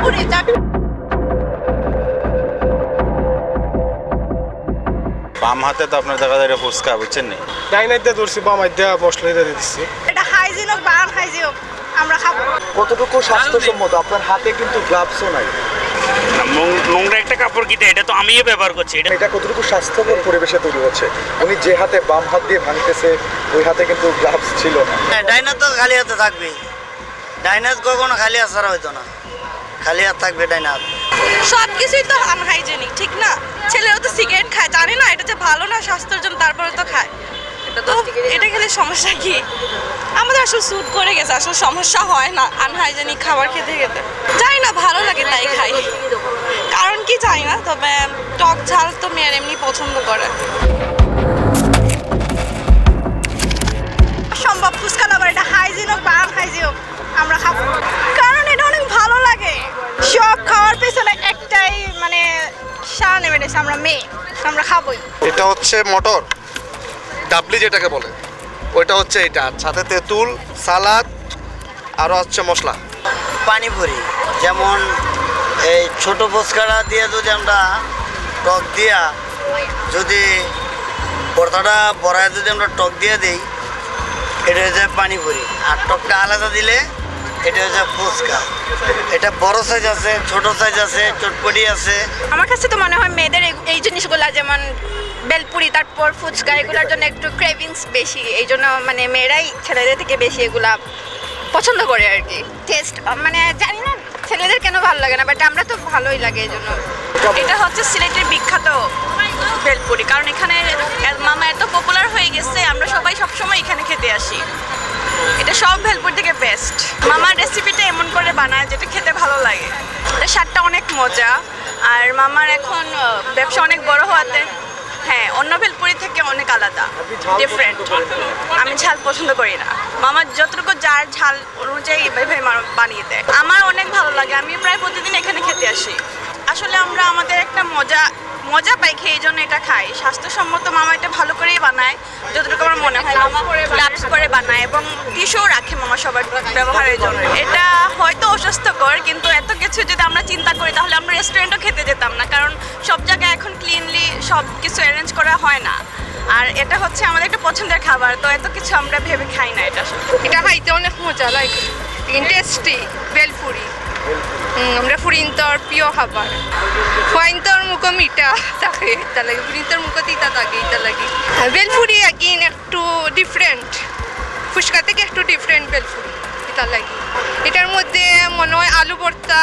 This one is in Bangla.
বেলপুরি চাট বাম হাতে তো আপনার দেখা যায় ফুচকা বুঝছেন নি? ধরছি দেওয়া মশলা দিয়ে দিচ্ছি। এটা হাইজিন হোক বা আনহাইজিন হোক আমরা খাব। কতটুকু স্বাস্থ্যসম্মত? আপনার হাতে কিন্তু গ্লাভসও নাই। নোংরা একটা কাপড় কিনে এটা তো আমিও ব্যবহার করছি। এটা এটা কতটুকু স্বাস্থ্যকর পরিবেশে তৈরি হচ্ছে? উনি যে হাতে বাম হাত দিয়ে ভাঙতেছে ওই হাতে কিন্তু গ্লাভস ছিল না। হ্যাঁ ডাইনার তো খালি হাতে থাকবে ডাইনার কখনো খালি হাত ছাড়া হইতো না। খালি হাত থাকবে ডাইনার সব কিছুই তো আনহাইজেনিক ঠিক না? ছেলেরা তো সিগারেট খায় জানে না এটা যে ভালো না স্বাস্থ্যের জন্য তারপরে তো খায়। তো এটা খেলে সমস্যা কি? আমাদের আসলে স্যুট করে গেছে আসলে সমস্যা হয় না আনহাইজেনিক খাবার খেতে খেতে। জানি না ভালো লাগে তাই খাই। কারণ কি জানি না তবে টক ঝাল তো মেয়ের এমনি পছন্দ করে। সম্ভব খাওয়ার পেছনে একটাই মানে সারা নেমে গেছে আমরা মেয়ে আমরা খাবোই। এটা হচ্ছে মটর ডাবলি যেটাকে বলে। ওইটা হচ্ছে এটা সাথে তেঁতুল সালাদ আরও হচ্ছে মশলা। পানিপুরি যেমন এই ছোট ফুচকাটা দিয়ে যদি আমরা টক দিয়া যদি পরতাটা বড়ায় যদি আমরা টক দিয়ে দিই এটা হচ্ছে পানিপুরি। আর টকটা আলাদা দিলে এটা হচ্ছে ফুচকা। এটা বড় সাইজ আছে ছোট সাইজ আছে চটপটি আছে। আমার কাছে তো মনে হয় মেয়েদের এই- এই জিনিসগুলো যেমন বেলপুরি তারপর ফুচকা এগুলোর জন্য একটু ক্রেভিংস বেশি। এই জন্য মানে মেয়েরাই ছেলেদের থেকে বেশি এগুলা পছন্দ করে আর কি। টেস্ট মানে জানি না ছেলেদের কেন ভালো লাগে না বাট আমরা তো ভালোই লাগে এই জন্য। এটা হচ্ছে সিলেটের বিখ্যাত ভেলপুরি কারণ এখানে মামা এত পপুলার হয়ে সব ভেলপুর থেকে বেস্ট মামার রেসিপিটা এমন করে বানায় যেটা খেতে ভালো লাগে। স্বাদটা অনেক মজা। আর মামার এখন ব্যবসা অনেক বড় হওয়াতে হ্যাঁ অন্য ভেলপুরি থেকে অনেক আলাদা ডিফারেন্ট আমি ঝাল পছন্দ করি না। মামার যতটুকু যার ঝাল অনুযায়ী এভাবে বানিয়ে দেয়। আমার অনেক ভালো লাগে। আমি প্রায় প্রতিদিন এখানে খেতে আসি। আসলে আমরা আমাদের একটা মজা মজা পাই খেয়ে এই জন্য এটা খাই। স্বাস্থ্যসম্মত মামা এটা ভালো করেই বানায় যতটুকু আমার মনে হয়। মামা গ্লাভস করে বানায় এবং টিস্যু রাখে মামা সবার ব্যবহারের জন্য। এটা হয়তো অস্বাস্থ্যকর কিন্তু এত কিছু যদি আমরা চিন্তা করি তাহলে আমরা রেস্টুরেন্টও খেতে যেতাম না। কারণ সব জায়গায় এখন ক্লিনলি সব কিছু অ্যারেঞ্জ করা হয় না। আর এটা হচ্ছে আমাদের একটা পছন্দের খাবার তো এত কিছু আমরা ভেবে খাই না এটা এটা খাইতে অনেক মজা লাগে টেস্টি বেলপুরি। আমরা ফুরিন্তর প্রিয় খাবার। ফুয়াইন্তর মুখ মিঠা থাকে, ইতা লাগে। ফুরিন্তর মুখ তিতা থাকে, ইতা লাগে। বেলফুরি আগিন একটু ডিফারেন্ট ফুচকা থেকে একটু ডিফারেন্ট বেলফুরি এটা লাগে। এটার মধ্যে মনে হয় আলু ভর্তা